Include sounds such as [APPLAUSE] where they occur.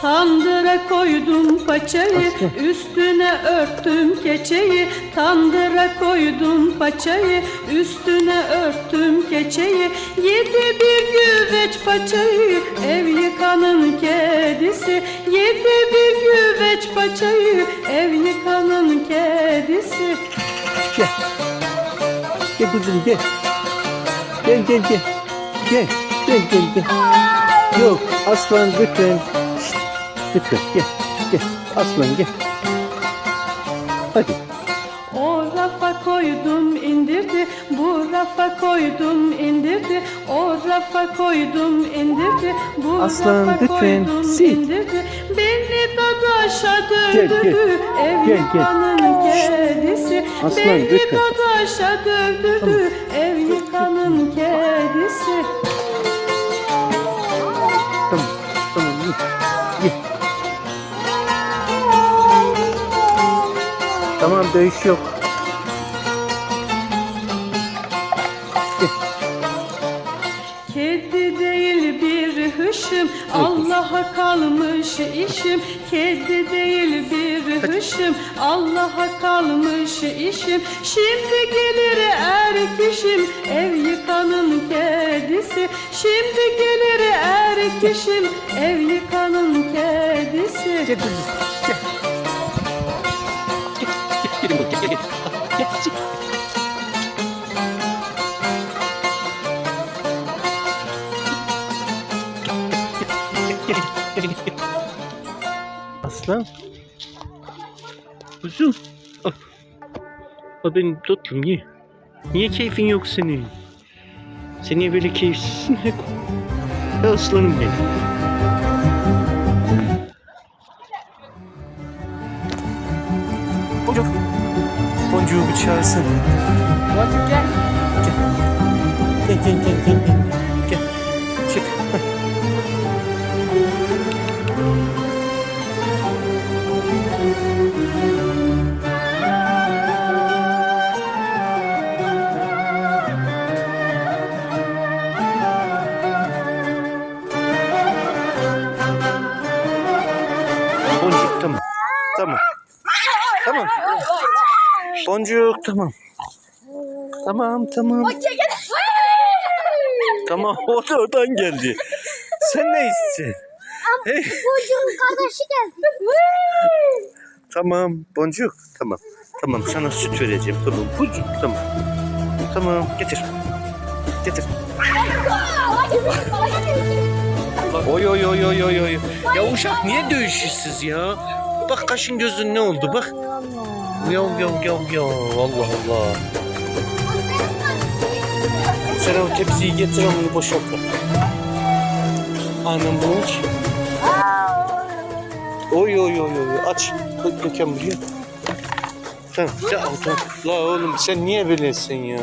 Tandıra koydum paçayı, üstüne örttüm keçeyi. Tandıra koydum paçayı, üstüne örttüm keçeyi. Yedi bir güveç paçayı, ev yıkanın kedisi. Yedi bir güveç paçayı, ev yıkanın kedisi. Gel. Gel kızım gel. Gel gel gel. Gel. Gel gel gel. Yok aslan lütfen. Şşt, Lütfen gel. Gel. Aslan gel. Hadi. O rafa koydum indirdi, bu rafa koydum indirdi, o rafa koydum indirdi, bu Aslan, rafa lütfen, koydum sil. indirdi. Beni dadaşa dövdü, ev Gel, gel. yıkanın kedisi. Aslan, Beni lütfen. dadaşa dövdü, ev yıkanın kedisi. Tamam. Tamam. Tamam dövüş yok. Hışım Allah'a kalmış işim Kedi değil bir hışım Allah'a kalmış işim Şimdi gelir erkişim Ev yıkanın kedisi Şimdi gelir erkişim Ev yıkanın kedisi kızım. Gel. Gel. Gel. Gel. Gel. Gel. Gel. Aslan. Kuzum. Al. Al benim tatlım ye. Niye keyfin yok senin? Sen niye böyle keyifsizsin hep? Ya aslanım benim. Boncuk. Boncuğu bir çağırsın. Boncuk. Gel tamam. Tamam. Tamam. Boncuk tamam. Tamam tamam. Tamam o [LAUGHS] da oradan geldi. Sen ne istiyorsun? Hey, Boncuğun kardeşi geldi. tamam boncuk tamam. Tamam sana süt vereceğim tamam. Kuzu tamam. Tamam getir. Getir. Oy oy oy oy oy oy. Ya uşak niye dövüşürsüz ya? Bak kaşın gözün ne oldu bak. Yav yav yav yav Allah Allah. Sen o tepsiyi getir onu boşalt. Anam bu iç. Oy oy oy oy aç. Koy döken buraya. Tamam ya. La oğlum sen niye böylesin ya?